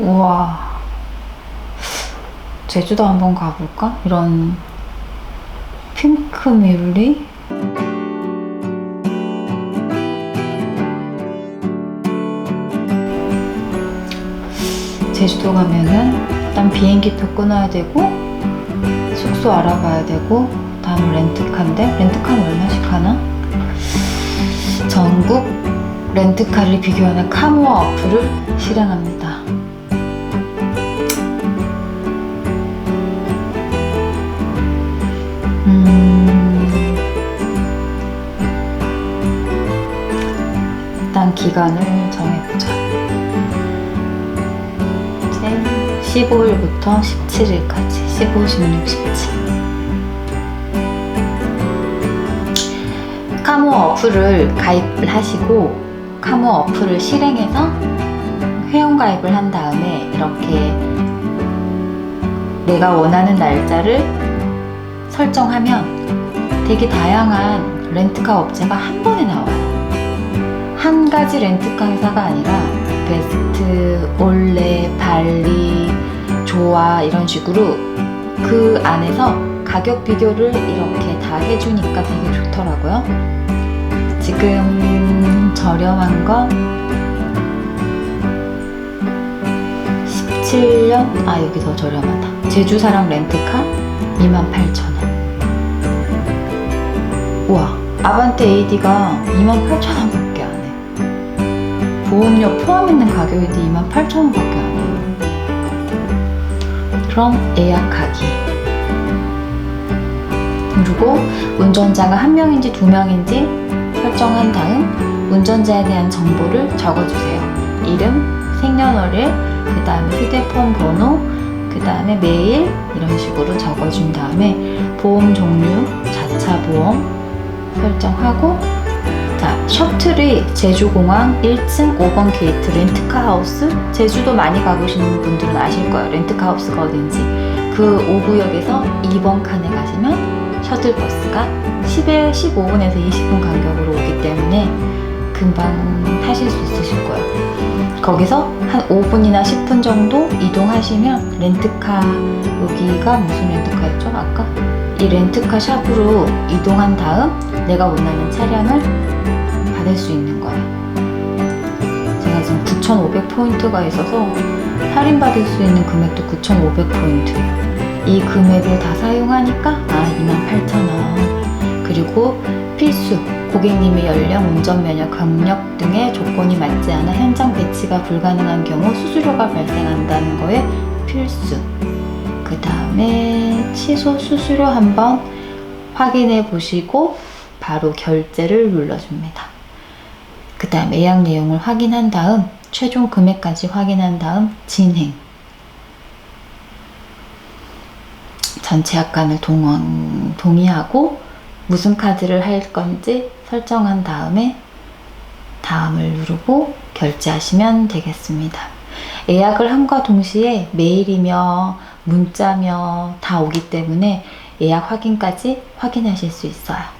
우와. 제주도 한번 가볼까? 이런 핑크 뮬리? 제주도 가면은 일단 비행기표 끊어야 되고 숙소 알아봐야 되고 다음 렌트카인데 렌트카는 얼마씩 하나? 전국 렌트카를 비교하는 카모아 어플을 실행합니다. 기간을 정해보자. 이제 15일부터 17일까지 15, 16, 17. 카모 어플을 가입을 하시고 카모 어플을 실행해서 회원 가입을 한 다음에 이렇게 내가 원하는 날짜를 설정하면 되게 다양한 렌트카 업체가 한 번에 나와요. 한 가지 렌트카 회사가 아니라 베스트, 올레, 발리, 조아 이런 식으로 그 안에서 가격 비교를 이렇게 다 해주니까 되게 좋더라고요. 지금 저렴한 건 17년? 아, 여기 더 저렴하다. 제주사랑 렌트카 28,000원. 우와, 아반떼 AD가 28,000원밖에 안 해. 보험료 포함 있는 가격인데 28,000원밖에 안 해요. 그럼 예약하기. 그리고 운전자가 한 명인지 두 명인지 설정한 다음 운전자에 대한 정보를 적어주세요. 이름, 생년월일, 그 다음에 휴대폰 번호, 그 다음에 메일 이런 식으로 적어준 다음에 보험 종류, 자차 보험 설정하고 자 셔틀이 제주공항 1층 5번 게이트 렌트카하우스 제주도 많이 가보시는 분들은 아실 거예요 렌트카하우스가 어딘지 그 5구역에서 2번 칸에 가시면 셔틀버스가 10에 15분에서 20분 간격으로 오기 때문에 금방 타실 수 있으실 거예요. 거기서 한 5분이나 10분 정도 이동하시면 렌트카 여기가 무슨 렌트카였죠? 아까 이 렌트카 샵으로 이동한 다음 내가 원하는 차량을 받을 수 있는 거예요. 제가 지금 9,500 포인트가 있어서 할인 받을 수 있는 금액도 9,500 포인트예요. 이 금액을 다 사용하니까 아 28,000원 그리고 필수 고객님의 연령, 운전 면허, 경력 등의 조건이 맞지 않아 현장 배치가 불가능한 경우 수수료가 발생한다는 거에 필수 그 다음에 취소 수수료 한번 확인해 보시고 바로 결제를 눌러줍니다 그 다음 예약 내용을 확인한 다음 최종 금액까지 확인한 다음 진행 전체 약관을 동원, 동의하고 무슨 카드를 할 건지 설정한 다음에 다음을 누르고 결제하시면 되겠습니다. 예약을 함과 동시에 메일이며 문자며 다 오기 때문에 예약 확인까지 확인하실 수 있어요.